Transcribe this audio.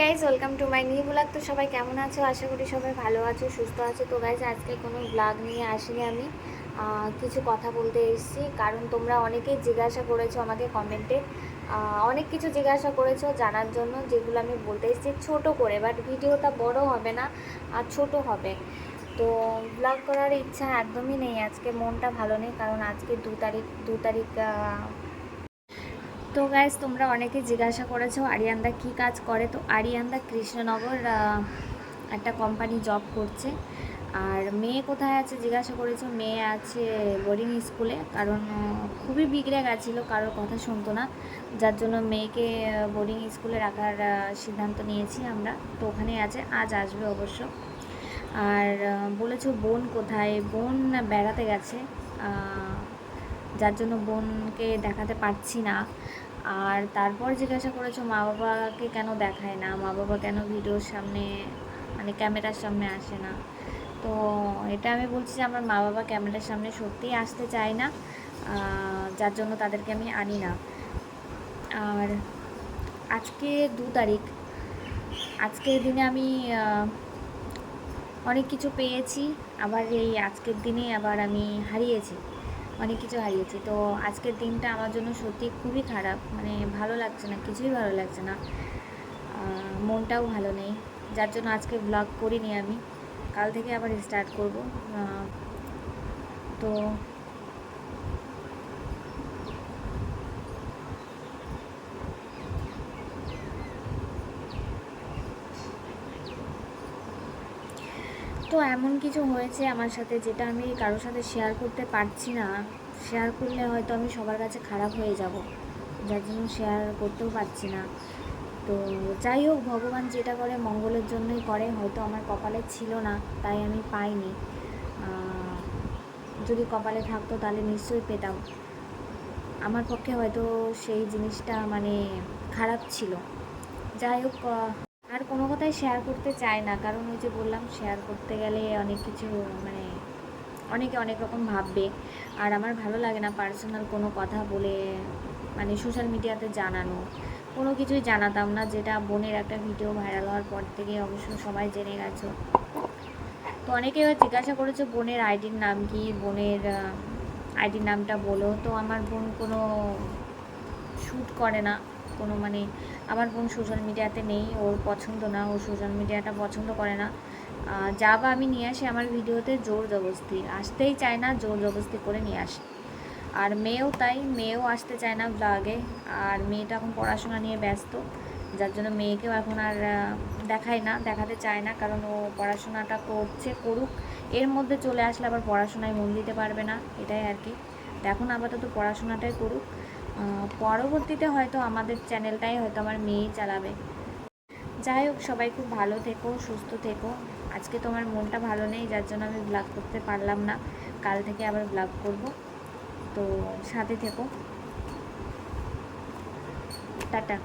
Guys welcome to my new blog তো সবাই কেমন আছো? আশা করি সবাই ভালো আছো, সুস্থ আছো। তো গাইজ আজকে কোনো ব্লগ নিয়ে আসিনি আমি। কিছু কথা বলতে এসেছি। কারণ তোমরা অনেকেই জিজ্ঞাসা করেছ আমাকে কমেন্টে অনেক কিছু জিজ্ঞাসা করেছ জানার জন্য, যেগুলো আমি বলতে এসেছি ছোট করে। বাট ভিডিওটা বড় হবে না, আর ছোট হবে। তো ব্লগ করার ইচ্ছা একদমই নেই। আজকে মনটা ভালো নেই, কারণ আজকে দু তারিখ দু তারিখ তো গাইজ তোমরা অনেকে জিজ্ঞাসা করেছ আরিয়ানদা কী কাজ করে? তো আরিয়ানদা কৃষ্ণনগর একটা কোম্পানি জব করছে। আর মেয়ে কোথায় আছে জিজ্ঞাসা করেছ? মেয়ে আছে বোর্ডিং স্কুলে কারণ খুবই বিগড়ে গেছিল, কারোর কথা শুনতো না। যার জন্য মেয়েকে বোর্ডিং স্কুলে রাখার সিদ্ধান্ত নিয়েছি আমরা। তো ওখানেই আছে, আজ আসবে অবশ্য। আর বলেছ বোন কোথায়? বোন বেড়াতে গেছে। যার জন্য বোনকে দেখাতে পারছি না। আর তারপর জিজ্ঞাসা করেছ মা বাবাকে কেন দেখায় না? মা বাবা কেন ভিডিওর সামনে মানে ক্যামেরার সামনে আসে না? তো এটা আমি বলছি যে আমার মা বাবা ক্যামেরার সামনে সত্যিই আসতে চায় না যার জন্য তাদেরকে আমি আনি না। আর আজকে দু তারিখ। আজকের দিনে আমি অনেক কিছু পেয়েছি, আবার এই আজকের দিনে আবার আমি হারিয়েছি। অনেক কিছু হারিয়েছি। তো আজকের দিনটা আমার জন্য সত্যি খুবই খারাপ। মানে ভালো লাগছে না, কিছুই ভালো লাগছে না। মনটাও ভালো নেই। যার জন্য আজকে ব্লগ করিনি আমি। কাল থেকে আবার স্টার্ট করব। তো তো এমন কিছু হয়েছে আমার সাথে যেটা আমি কারোর সাথে শেয়ার করতে পারছি না। শেয়ার করলে হয়তো আমি সবার কাছে খারাপ হয়ে যাব। যার জন্য শেয়ার করতেও পারছি না। তো যাই হোক, ভগবান যেটা করে মঙ্গলের জন্যই করে। হয়তো আমার কপালে ছিল না, তাই আমি পাইনি। যদি কপালে থাকতো তাহলে নিশ্চয়ই পেতাম। আমার পক্ষে হয়তো সেই জিনিসটা মানে খারাপ ছিল। যাই হোক আর কোনো কথাই শেয়ার করতে চায় না। কারণ ওই যে বললাম শেয়ার করতে গেলে অনেক কিছু মানে অনেকে অনেক রকম ভাববে। আর আমার ভালো লাগে না পার্সোনাল কোনো কথা বলে মানে সোশ্যাল মিডিয়াতে জানানো। কোনো কিছুই জানাতাম না, যেটা বোনের একটা ভিডিও ভাইরাল হওয়ার পর থেকে অবশ্য সবাই জেনে গেছো। তো অনেকে এবার জিজ্ঞাসা করেছে, বোনের আইডির নাম কি? বোনের আইডির নামটা বলো। তো আমার বোন কোনো শ্যুট করে না। কোনো মানে আমার বোন সোশ্যাল মিডিয়াতে নেই, ওর পছন্দ না, ও সোশ্যাল মিডিয়াটা পছন্দ করে না। যা বা আমি নিয়ে আসি, আমার ভিডিওতে জোর জবরদস্তি। আসতেই চায় না, জোর জবরদস্তি করে নিয়ে আসি। আর মেয়েও তাই, মেয়েও আসতে চায় না ব্লগে আর মেয়েটা এখন পড়াশোনা নিয়ে ব্যস্ত, যার জন্য মেয়েকেও এখন আর দেখায় না, দেখাতে চায় না। কারণ ও পড়াশোনাটা করছে, করুক। এর মধ্যে চলে আসলে আবার পড়াশোনায় মন দিতে পারবে না, এটাই আর কি। এখন আপাতত পড়াশোনাটাই করুক। পরবর্তীতে হয়তো আমাদের চ্যানেলটাই হয়তো আমার মেয়ে চালাবে। যাই হোক, সবাই খুব ভালো থেকো, সুস্থ থেকো। আজকে তোমার মনটা ভালো নেই, যার জন্য আমি ব্লগ করতে পারলাম না। কাল থেকে আবার ব্লগ করব। তো সাথে থেকো। টাটা।